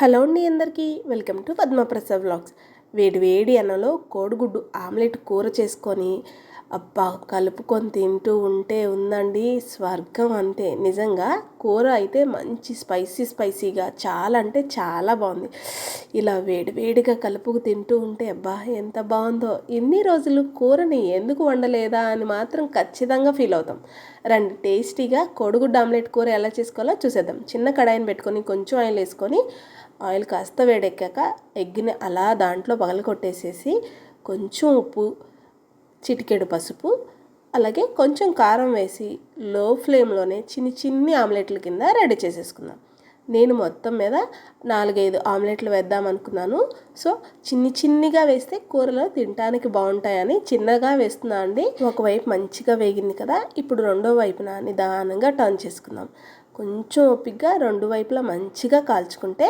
Hello అండి అందరికీ. Welcome to Padmaprasad vlogs. వేడి వేడి అన్నలో కోడిగుడ్డు ఆమ్లెట్ కూర చేసుకొని అబ్బా కలుపుకొని తింటూ ఉంటే ఉందండి. స్వర్గం అంతే. నిజంగా కూర అయితే మంచి స్పైసీ స్పైసీగా చాలా అంటే చాలా బాగుంది. ఇలా వేడి వేడిగా కలుపుకు తింటూ ఉంటే అబ్బా ఎంత బాగుందో. ఎన్ని రోజులు కూరని ఎందుకు వండలేదా అని మాత్రం ఖచ్చితంగా ఫీల్ అవుతాం. రండి టేస్టీగా కోడిగుడ్డు ఆమ్లెట్ కూర ఎలా చేసుకోవాలో చూసేద్దాం. చిన్న కడాయిని పెట్టుకొని కొంచెం ఆయిల్ వేసుకొని ఆయిల్ కాస్త వేడెక్కాక ఎగ్ని అలా దాంట్లో పగల కొట్టేసేసి కొంచెం ఉప్పు చిటికెడు పసుపు అలాగే కొంచెం కారం వేసి లో ఫ్లేమ్లోనే చిన్ని చిన్ని ఆమ్లెట్ల కింద రెడీ చేసేసుకుందాం. నేను మొత్తం మీద నాలుగైదు ఆమ్లెట్లు వేద్దాం అనుకున్నాను. సో చిన్ని చిన్నిగా వేస్తే కూరలో తినడానికి బాగుంటాయని చిన్నగా వేస్తున్నా అండి. ఒకవైపు మంచిగా వేగింది కదా ఇప్పుడు రెండో వైపున నిదానంగా టర్న్ చేసుకుందాం. కొంచెం ఓపిగ్గా రెండు వైపులా మంచిగా కాల్చుకుంటే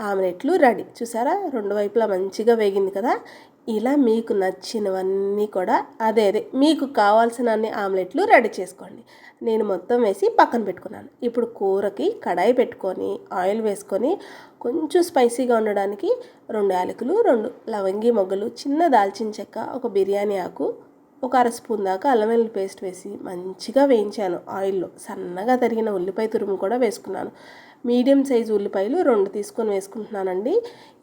ఆమ్లెట్లు రెడీ. చూసారా? రెండు వైపులా మంచిగా వేగింది కదా ఇలా మీకు నచ్చినవన్నీ కూడా అదే అదే. మీకు కావాల్సిన అన్ని ఆమ్లెట్లు రెడీ చేసుకోండి. నేను మొత్తం వేసి పక్కన పెట్టుకున్నాను. ఇప్పుడు కూరకి కడాయి పెట్టుకొని ఆయిల్ వేసుకొని కొంచెం స్పైసీగా ఉండడానికి రెండు యాలకులు రెండు లవంగి మొగ్గలు చిన్న దాల్చిన చెక్క ఒక బిర్యానీ ఆకు ఒక అర స్పూన్ దాకా అల్లం వెల్లుల్లి పేస్ట్ వేసి మంచిగా వేయించాను ఆయిల్లో. సన్నగా తరిగిన ఉల్లిపాయ తురుము కూడా వేసుకున్నాను. మీడియం సైజు ఉల్లిపాయలు రెండు తీసుకొని వేసుకుంటున్నానండి.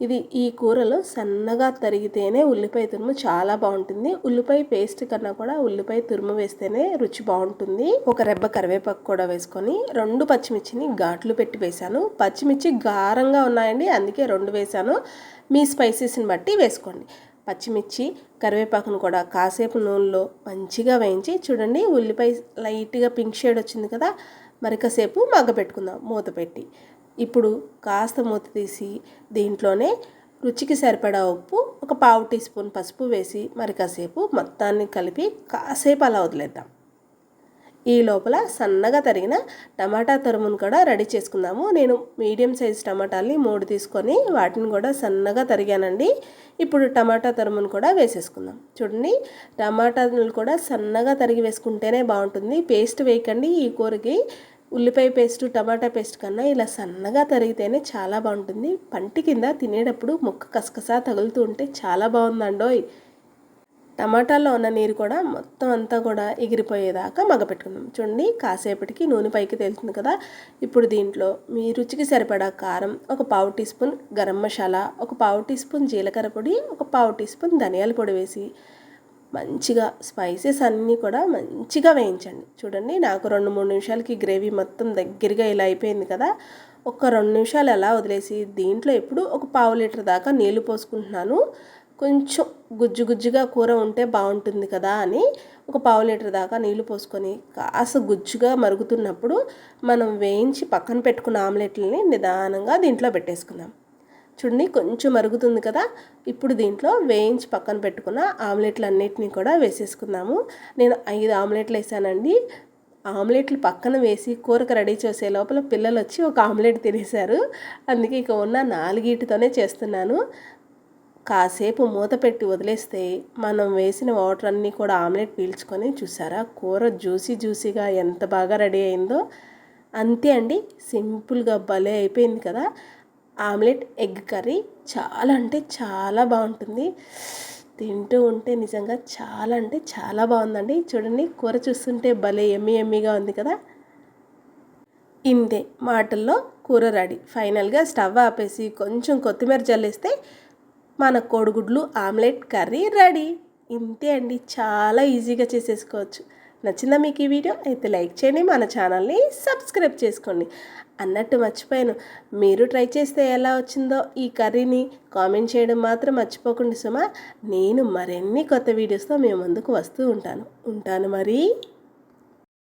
ఇది ఈ కూరలో సన్నగా తరిగితేనే ఉల్లిపాయ తురుము చాలా బాగుంటుంది. ఉల్లిపాయ పేస్ట్ కన్నా కూడా ఉల్లిపాయ తురుము వేస్తేనే రుచి బాగుంటుంది. ఒక రెబ్బ కరివేపాకు కూడా వేసుకొని రెండు పచ్చిమిర్చిని ఘాట్లు పెట్టి వేశాను. పచ్చిమిర్చి గారంగా ఉన్నాయండి అందుకే రెండు వేశాను. మీ స్పైసెస్ని బట్టి వేసుకోండి. పచ్చిమిర్చి కరివేపాకును కూడా కాసేపు నూనెలో మంచిగా వేయించి చూడండి ఉల్లిపాయ లైట్గా పింక్ షేడ్ వచ్చింది కదా మరి కాసేపు మగ్గపెట్టుకుందాం మూత పెట్టి. ఇప్పుడు కాస్త మూత తీసి దీంట్లోనే రుచికి సరిపడా ఉప్పు ఒక పావు టీ స్పూన్ పసుపు వేసి మరి కాసేపు మొత్తాన్ని కలిపి కాసేపు అలా వదిలేద్దాం. ఈ లోపల సన్నగా తరిగిన టమాటా తరుమును కూడా రెడీ చేసుకుందాము. నేను మీడియం సైజ్ టమాటాలని మూడు తీసుకొని వాటిని కూడా సన్నగా తరిగానండి. ఇప్పుడు టమాటా తరుమును కూడా వేసేసుకుందాం. చూడండి టమాటాలు కూడా సన్నగా తరిగి వేసుకుంటేనే బాగుంటుంది. పేస్ట్ వేయకండి ఈ కూరకి. ఉల్లిపాయ పేస్ట్ టమాటా పేస్ట్ కన్నా ఇలా సన్నగా తరిగితేనే చాలా బాగుంటుంది. పంటి కింద తినేటప్పుడు ముక్క కసకసా తగులుతూ ఉంటే చాలా బాగుందండోయ్. టమాటాలో ఉన్న నీరు కూడా మొత్తం అంతా కూడా ఎగిరిపోయేదాకా మగపెట్టుకుందాం చూడండి కాసేపటికి నూనె పైకి తేలుతుంది కదా. ఇప్పుడు దీంట్లో మీ రుచికి సరిపడా కారం ఒక పావు టీ స్పూన్ గరం మసాలా ఒక పావు టీ స్పూన్ జీలకర్ర పొడి ఒక పావు టీ స్పూన్ ధనియాల పొడి వేసి మంచిగా స్పైసెస్ అన్నీ కూడా మంచిగా వేయించండి. చూడండి నాకు రెండు మూడు నిమిషాలకి గ్రేవీ మొత్తం దగ్గరగా ఇలా అయిపోయింది కదా. ఒక రెండు నిమిషాలు ఎలా వదిలేసి దీంట్లో ఎప్పుడు ఒక పావు లీటర్ దాకా నీళ్ళు పోసుకుంటున్నాను. కొంచెం గుజ్జు గుజ్జుగా కూర ఉంటే బాగుంటుంది కదా అని ఒక పావు లీటర్ దాకా నీళ్ళు పోసుకొని కాస్త గుజ్జుగా మరుగుతున్నప్పుడు మనం వేయించి పక్కన పెట్టుకున్న ఆమ్లెట్లని నిదానంగా దీంట్లో పెట్టేసుకుందాం. చూడండి కొంచెం మరుగుతుంది కదా. ఇప్పుడు దీంట్లో వేయించి పక్కన పెట్టుకున్న ఆమ్లెట్లు అన్నిటినీ కూడా వేసేసుకుందాము. నేను ఐదు ఆమ్లెట్లు వేసానండి. ఆమ్లెట్లు పక్కన వేసి కూరకు రెడీ చేసే లోపల పిల్లలు వచ్చి ఒక ఆమ్లెట్ తినేశారు. అందుకే ఇక ఉన్న నాలుగీటితోనే చేస్తున్నాను. కాసేపు మూత పెట్టి వదిలేస్తే మనం వేసిన వాటర్ అన్నీ కూడా ఆమ్లెట్ పీల్చుకొని చూసారా? కూర జ్యూసీ జ్యూసీగా ఎంత బాగా రెడీ అయిందో. అంతే అండి సింపుల్గా భలే అయిపోయింది కదా. ఆమ్లెట్ ఎగ్ కర్రీ చాలా అంటే చాలా బాగుంటుంది. తింటూ ఉంటే నిజంగా చాలా అంటే చాలా బాగుందండి. చూడండి కూర చూస్తుంటే భలే ఎమ్మి ఎమ్మిగా ఉంది కదా. ఇంతే మాటల్లో కూర రెడీ. ఫైనల్గా స్టవ్ ఆపేసి కొంచెం కొత్తిమీర జల్లేస్తే మన కోడిగుడ్లు ఆమ్లెట్ కర్రీ రెడీ. ఇంతే అండి. చాలా ఈజీగా చేసేసుకోవచ్చు. నచ్చిందా మీకు ఈ వీడియో? అయితే లైక్ చేయండి మన ఛానల్ని సబ్స్క్రైబ్ చేసుకోండి. అన్నట్టు మర్చిపోయాను. మీరు ట్రై చేస్తే ఎలా వచ్చిందో ఈ కర్రీని కామెంట్ చేయడం మాత్రం మర్చిపోకుండా సుమా. నేను మరిన్ని కొత్త వీడియోస్తో మేము ముందుకు వస్తూ ఉంటాను. ఉంటాను మరి.